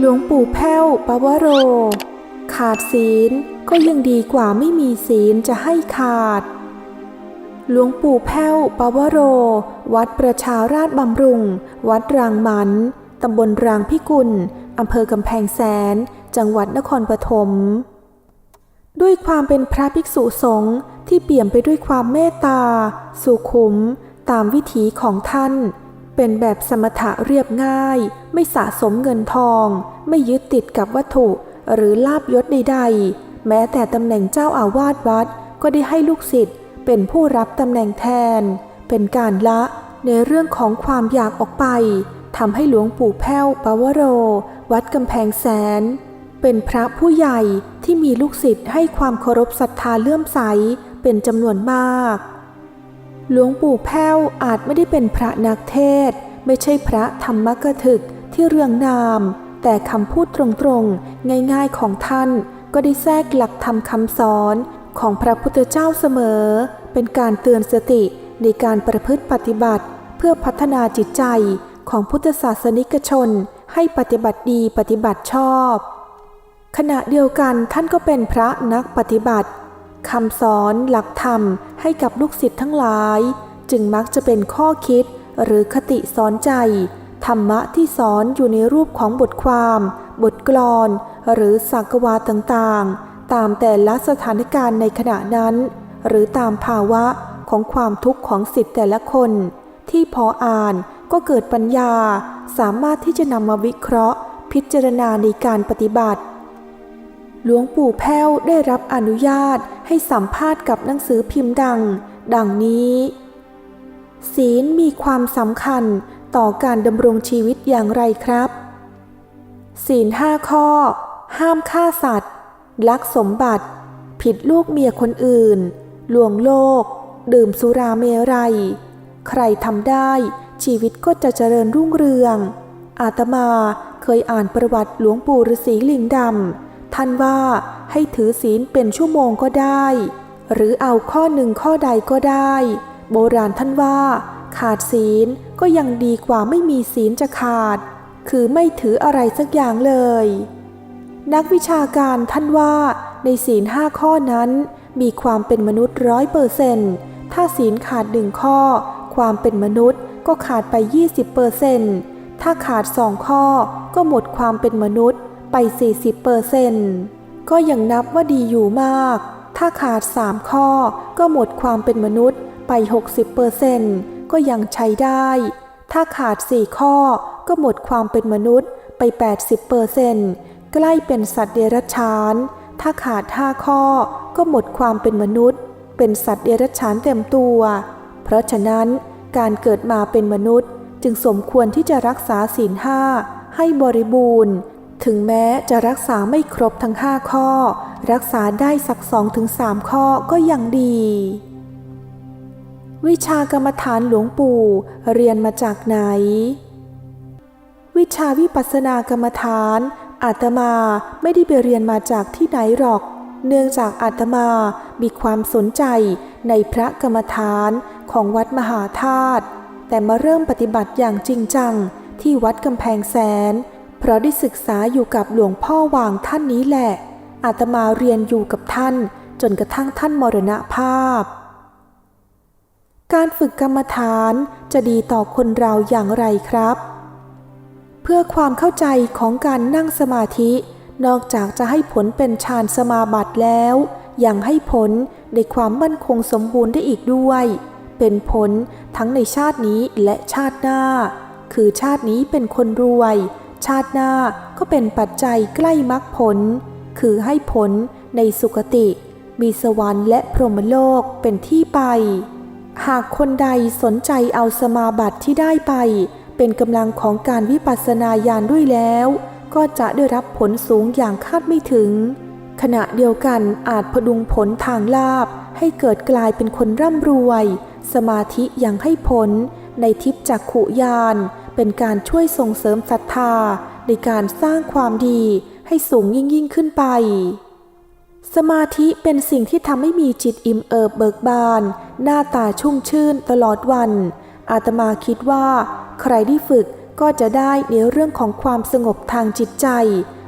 หลวงปู่แพ้วปวโร ขาดศีลก็ยังดีกว่าไม่มีศีลจะให้ขาด หลวงปู่แพ้วปวโร วัดประชาราชบำรุง วัดรางมันตำบลรางพิกุลอำเภอกำแพงแสน จังหวัดนครปฐม ด้วยความเป็นพระภิกษุสงฆ์ที่เปี่ยมไปด้วยความเมตตา สุขุม ตามวิถีของท่าน เป็นแบบสมถะเรียบง่าย ไม่สะสมเงินทอง ไม่ยึดติดกับวัตถุหรือลาบยศใดๆ แม้แต่ตำแหน่งเจ้าอาวาสวัดก็ได้ให้ลูกศิษย์เป็นผู้รับตำแหน่งแทน เป็นการละในเรื่องของความอยากออกไปทำให้หลวงปู่แพ้วปวโร วัดกำแพงแสน เป็นพระผู้ใหญ่ที่มีลูกศิษย์ให้ความเคารพศรัทธาเลื่อมใสเป็นจำนวนมาก หลวงปู่แพ้วอาจไม่ได้เป็นพระนักเทศ ไม่ใช่พระธรรมกถึกที่เรืองนาม แต่คำพูดตรงๆ ง่ายๆของท่านก็ได้แทรกหลักธรรมคำสอนของพระพุทธเจ้าเสมอ เป็นการเตือนสติในการประพฤติปฏิบัติ เพื่อพัฒนาจิตใจของพุทธศาสนิกชนให้ปฏิบัติดีปฏิบัติชอบ ขณะเดียวกันท่านก็เป็นพระนักปฏิบัติคำสอนหลักธรรมให้กับลูกศิษย์ทั้งหลาย จึงมักจะเป็นข้อคิดหรือคติสอนใจ ธรรมะที่สอนอยู่ในรูปของบทความ บทกลอน หรือสักวาต่างๆ ตามแต่ละสถานการณ์ในขณะนั้น หรือตามภาวะของความทุกข์ของสิทธิ์แต่ละคน ที่พออ่านก็เกิดปัญญา สามารถที่จะนำมาวิเคราะห์ พิจารณาในการปฏิบัติ หลวงปู่แพ้วได้รับอนุญาตให้สัมภาษณ์กับหนังสือพิมพ์ดัง ดังนี้ ศีลมีความสำคัญต่อการดำรงชีวิตอย่างไรครับ ศีลห้าข้อ ห้ามฆ่าสัตว์ ลักสมบัติ ผิดลูกเมียคนอื่น ลวงโลก ดื่มสุราเมรัย ใครทำได้ชีวิตก็จะเจริญรุ่งเรือง อาตมาเคยอ่านประวัติหลวงปู่ฤาษีลิงดำ ท่านว่าให้ถือศีลเป็นชั่วโมงก็ได้ หรือเอาข้อหนึ่งข้อใดก็ได้ โบราณท่านว่า ขาดศีลก็ยังดีกว่าไม่มีศีลจะขาด คือไม่ถืออะไรสักอย่างเลย นักวิชาการท่านว่าในศีลห้าข้อนั้นมีความเป็นมนุษย์ร้อยเปอร์เซนต์ถ้าศีลขาดหนึ่งข้อ ความเป็นมนุษย์ก็ขาดไป 20เปอร์เซนต์ถ้าขาดสองข้อก็หมดความเป็นมนุษย์ ไป 40เปอร์เซนต์ก็ยังนับว่าดีอยู่มาก ถ้าขาดสามข้อก็หมดความเป็นมนุษย์ไป 60เปอร์เซนต์ก็ยังใช้ได้ ถ้าขาดสี่ข้อก็หมดความเป็นมนุษย์ไป 80เปอร์เซนต์ใกล้เป็นสัตว์เดรัจฉาน ถ้าขาดห้าข้อก็หมดความเป็นมนุษย์ เป็นสัตว์เดรัจฉานเต็มตัว เพราะฉะนั้นการเกิดมาเป็นมนุษย์จึงสมควรที่จะรักษาศีลห้าให้บริบูรณ์ ถึงแม้จะรักษาไม่ครบทั้งห้าข้อ รักษาได้สักสองถึงสามข้อก็ยังดี วิชากรรมฐานหลวงปู่เรียนมาจากไหน วิชาวิปัสสนากรรมฐานอาตมาไม่ได้ไปเรียนมาจากที่ไหนหรอก เนื่องจากอาตมามีความสนใจในพระกรรมฐานของวัดมหาธาตุแต่มาเริ่มปฏิบัติอย่างจริงจังที่วัดกำแพงแสน ราะได้ศึกษาอยู่กับหลวงพ่อวางท่านนี้แหละ อาตมาเรียนอยู่กับท่าน จนกระทั่งท่านมรณภาพ การฝึกกรรมฐานจะดีต่อคนเราอย่างไรครับ เพื่อความเข้าใจของการนั่งสมาธิ นอกจากจะให้ผลเป็นฌานสมาบัติแล้ว ยังให้ผลในความมั่นคงสมบูรณ์ได้อีกด้วย เป็นผลทั้งในชาตินี้และชาติหน้า คือชาตินี้เป็นคนรวย ชาติหน้าก็เป็นปัจจัยใกล้มรรคผล คือให้ผลในสุคติ มีสวรรค์และพรหมโลกเป็นที่ไป หากคนใดสนใจเอาสมาบัติที่ได้ไป เป็นกำลังของการวิปัสสนาญาณด้วยแล้ว ก็จะได้รับผลสูงอย่างคาดไม่ถึง ขณะเดียวกันอาจพดุงผลทางลาบให้เกิดกลายเป็นคนร่ำรวย สมาธิยังให้ผลในทิพจักขุยาน เป็นการช่วยส่งเสริมศรัทธาในการสร้างความดีให้สูงยิ่งยิ่งขึ้นไป สมาธิเป็นสิ่งที่ทำให้มีจิตอิ่มเอิบเบิกบาน หน้าตาชุ่มชื่นตลอดวัน อาตมาคิดว่า ใครที่ฝึกก็จะได้ในเรื่องของความสงบทางจิตใจ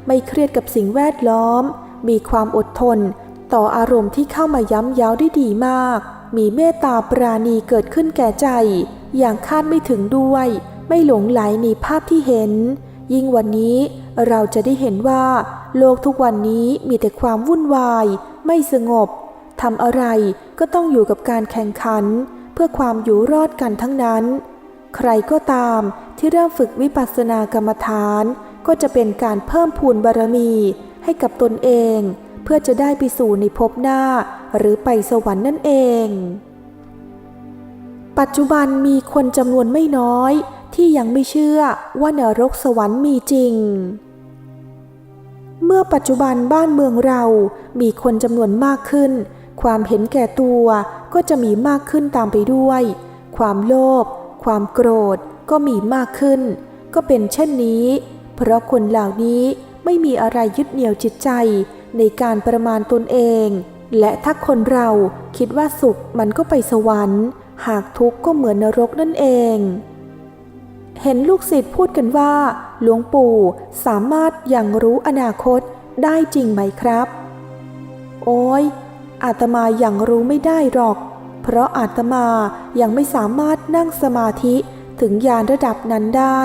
ไม่เครียดกับสิ่งแวดล้อม มีความอดทน ต่ออารมณ์ที่เข้ามาย้ำเย้าได้ดีมาก มีเมตตาปราณีเกิดขึ้นแก่ใจ อย่างคาดไม่ถึงด้วย ไม่หลงไหลในภาพที่เห็น ยิ่งวันนี้เราจะได้เห็นว่า โลกทุกวันนี้มีแต่ความวุ่นวาย ไม่สงบทำอะไรก็ต้องอยู่กับการแข่งขัน เพื่อความอยู่รอดกันทั้งนั้น ใครก็ตามที่เริ่มฝึกวิปัสสนากรรมฐาน ก็จะเป็นการเพิ่มพูนบารมี ให้กับตนเอง เพื่อจะได้ไปสู่ในภพหน้า หรือไปสวรรค์นั่นเอง ปัจจุบันมีคนจำนวนไม่น้อย ที่ยังไม่เชื่อว่านรกสวรรค์มีจริง เมื่อปัจจุบันบ้านเมืองเรามีคนจำนวนมากขึ้น ความเห็นแก่ตัวก็จะมีมากขึ้นตามไปด้วย ความโลภความโกรธก็มีมากขึ้น ก็เป็นเช่นนี้ เพราะคนเหล่านี้ไม่มีอะไรยึดเหนี่ยวจิตใจในการประมาณตนเอง และถ้าคนเราคิดว่าสุขมันก็ไปสวรรค์ หากทุกข์ก็เหมือนนรกนั่นเอง เห็นลูกศิษย์พูดกันว่า หลวงปู่สามารถยังรู้อนาคตได้จริงไหมครับ โอ้ยอาตมายังรู้ไม่ได้หรอก เพราะอาตมายังไม่สามารถนั่งสมาธิถึงญาณระดับนั้นได้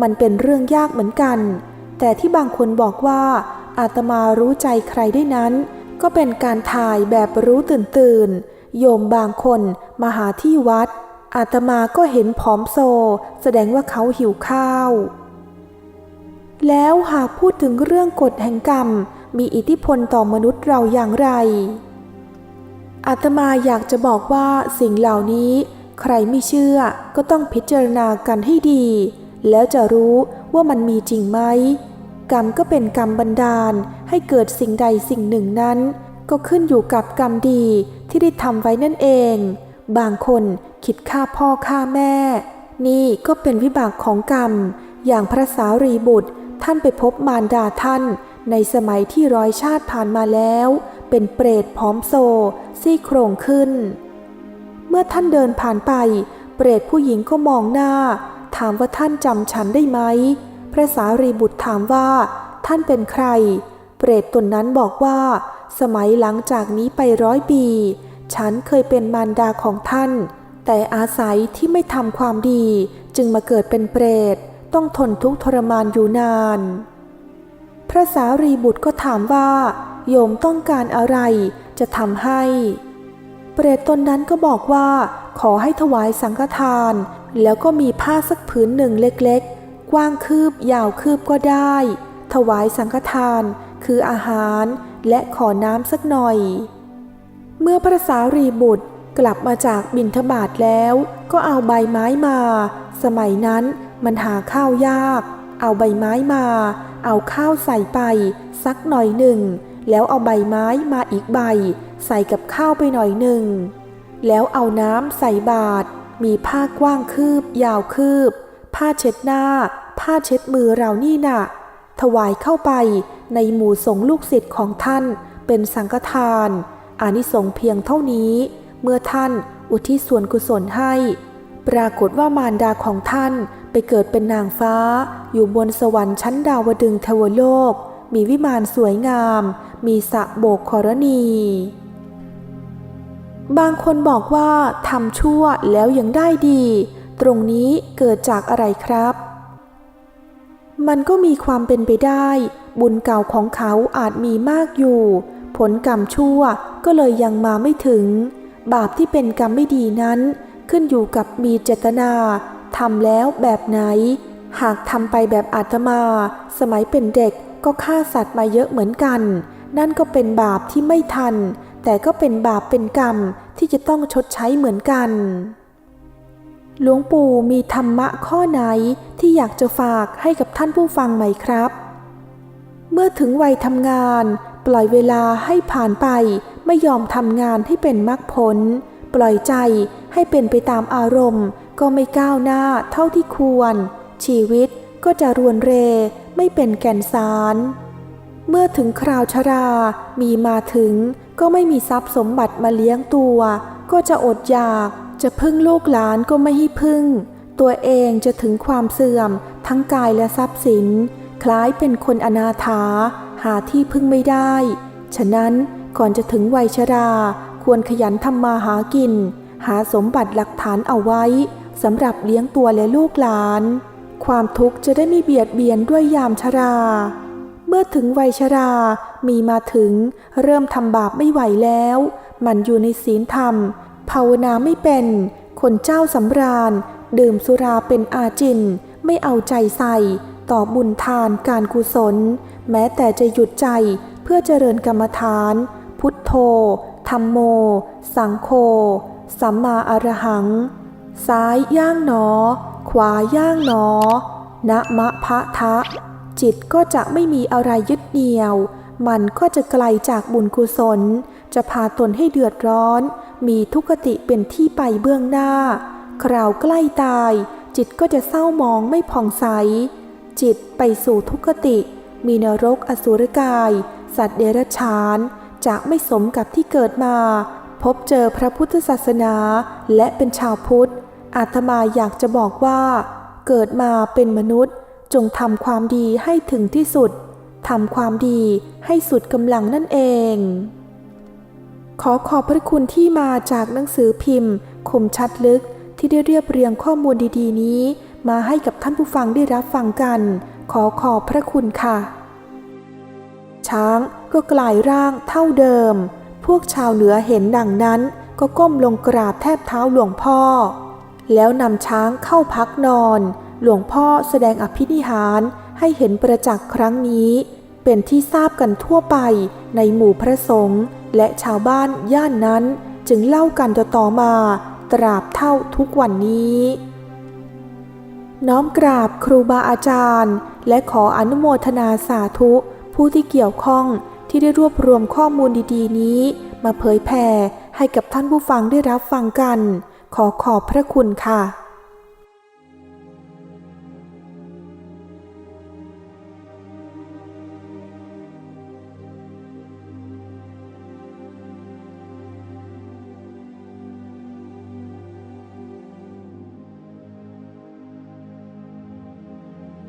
มันเป็นเรื่องยากเหมือนกัน แต่ที่บางคนบอกว่า อาตมารู้ใจใครได้นั้น ก็เป็นการถ่ายแบบรู้ตื่นตื่นโยมบางคนมาหาที่วัด อาตมาก็เห็นผอมโซ แสดงว่าเขาหิวข้าว แล้วหากพูดถึงเรื่องกฎแห่งกรรม มีอิทธิพลต่อมนุษย์เราอย่างไร อาตมาอยากจะบอกว่าสิ่งเหล่านี้ ใครไม่เชื่อก็ต้องพิจารณากันให้ดี แล้วจะรู้ว่ามันมีจริงไหม กรรมก็เป็นกรรมบันดาลให้เกิดสิ่งใดสิ่งหนึ่งนั้น ก็ขึ้นอยู่กับกรรมดีที่ได้ทำไว้นั่นเอง บางคนคิดฆ่าพ่อฆ่าแม่ นี่ก็เป็นวิบากของกรรม อย่างพระสารีบุตร ท่านไปพบมารดาท่าน ในสมัยที่ร้อยชาติผ่านมาแล้ว เป็นเปรตพร้อมโซ ซี่โครงขึ้น เมื่อท่านเดินผ่านไป เปรตผู้หญิงก็มองหน้า ถามว่าท่านจำฉันได้ไหม พระสารีบุตรถามว่า ท่านเป็นใคร เปรตตนนั้นบอกว่า สมัยหลังจากนี้ไปร้อยปี ฉันเคยเป็นมารดาของท่าน แต่อาศัยที่ไม่ทำความดีจึงมาเกิดเป็นเปรต ต้องทนทุกข์ทรมานอยู่นาน พระสารีบุตรก็ถามว่า โยมต้องการอะไรจะทำให้ เปรตตนนั้นก็บอกว่าขอให้ถวายสังฆทาน แล้วก็มีผ้าสักผืนหนึ่งเล็กๆ กว้างคืบยาวคืบก็ได้ ถวายสังฆทานคืออาหารและขอน้ำสักหน่อย เมื่อพระสารีบุตรกลับมาจากบินทบาทแล้วก็เอาใบไม้มา สมัยนั้นมันหาข้าวยาก เอาใบไม้มา เอาข้าวใส่ไปสักหน่อยหนึ่ง แล้วเอาใบไม้มาอีกใบ ใส่กับข้าวไปหน่อยหนึ่ง แล้วเอาน้ำใส่บาตรมีผ้ากว้างคืบ ยาวคืบ ผ้าเช็ดหน้า ผ้าเช็ดมือเรานี่น่ะ ถวายเข้าไปในหมู่สงฆ์ลูกศิษย์ของท่านเป็นสังฆทาน อานิสงส์เพียงเท่านี้ เมื่อท่านอุทิศส่วนกุศลให้ ปรากฏว่ามารดาของท่านไปเกิดเป็นนางฟ้า อยู่บนสวรรค์ชั้นดาวดึงเทวโลก มีวิมานสวยงาม มีสระโบกครณี บางคนบอกว่าทำชั่วแล้วยังได้ดี ตรงนี้เกิดจากอะไรครับ มันก็มีความเป็นไปได้ บุญเก่าของเขาอาจมีมากอยู่ ผลกรรมชั่วก็เลยยังมาไม่ถึง บาปที่เป็นกรรมไม่ดีนั้น ขึ้นอยู่กับมีเจตนาทำแล้วแบบไหน หากทำไปแบบอาตมา สมัยเป็นเด็กก็ฆ่าสัตว์มาเยอะเหมือนกัน นั่นก็เป็นบาปที่ไม่ทัน แต่ก็เป็นบาปเป็นกรรมที่จะต้องชดใช้เหมือนกัน หลวงปู่มีธรรมะข้อไหนที่อยากจะฝากให้กับท่านผู้ฟังไหมครับ เมื่อถึงวัยทำงาน ปล่อยเวลาให้ผ่านไป ไม่ยอมทำงานให้เป็นมรรคผล ปล่อยใจให้เป็นไปตามอารมณ์ ก็ไม่ก้าวหน้าเท่าที่ควร ชีวิตก็จะรวนเรไม่เป็นแก่นสาร เมื่อถึงคราวชรา มีมาถึงก็ไม่มีทรัพย์สมบัติมาเลี้ยงตัว ก็จะอดอยาก จะพึ่งลูกหลานก็ไม่ให้พึ่ง ตัวเองจะถึงความเสื่อมทั้งกายและทรัพย์สิน คล้ายเป็นคนอนาถา หาที่พึ่งไม่ได้ ฉะนั้นก่อนจะถึงวัยชราควรขยันทำมาหากิน หาสมบัติหลักฐานเอาไว้สำหรับเลี้ยงตัวและลูกหลาน ความทุกข์จะได้ไม่เบียดเบียนด้วยยามชรา เมื่อถึงวัยชรา มีมาถึงเริ่มทำบาปไม่ไหวแล้ว มันอยู่ในศีลธรรม ภาวนาไม่เป็น คนเจ้าสำราญ ดื่มสุราเป็นอาจิน ไม่เอาใจใส่ ต่อบุญทานการกุศล แม้แต่จะหยุดใจเพื่อเจริญกรรมฐาน พุทโธธรรมโม สังโฆสัมมาอรหัง ซ้ายย่างหนอ ขวาย่างหนอนะมะพะทะ จิตก็จะไม่มีอะไรยึดเหนี่ยว มันก็จะไกลจากบุญกุศล จะพาตนให้เดือดร้อน มีทุกขติเป็นที่ไปเบื้องหน้า คราวใกล้ตาย จิตก็จะเศร้ามองไม่ผ่องใส จิตไปสู่ทุกขติ มีนรกอสุรกาย สัตว์เดรัจฉาน จะไม่สมกับที่เกิดมา พบเจอพระพุทธศาสนาและเป็นชาวพุทธ อาตมาอยากจะบอกว่า เกิดมาเป็นมนุษย์ จงทำความดีให้ถึงที่สุดทำความดีให้สุดกำลังนั่นเอง ขอขอบพระคุณที่มาจากหนังสือพิมพ์ คมชัดลึกที่ได้เรียบเรียงข้อมูลดีๆนี้ มาให้กับท่านผู้ฟังได้รับฟังกัน ขอขอบพระคุณค่ะ ช้างก็กลายร่างเท่าเดิม พวกชาวเหนือเห็นดังนั้น ก็ก้มลงกราบแทบเท้าหลวงพ่อ แล้วนำช้างเข้าพักนอน หลวงพ่อแสดงอภินิหารให้เห็นประจักษ์ครั้งนี้ เป็นที่ทราบกันทั่วไปในหมู่พระสงฆ์และชาวบ้านย่านนั้นจึงเล่ากันต่อๆมา ตราบเท่าทุกวันนี้ น้อมกราบครูบาอาจารย์ และขออนุโมทนาสาธุ ผู้ที่เกี่ยวข้องที่ได้รวบรวมข้อมูลดีๆ นี้ มาเผยแผ่ให้กับท่านผู้ฟังได้รับฟังกัน ขอขอบพระคุณค่ะ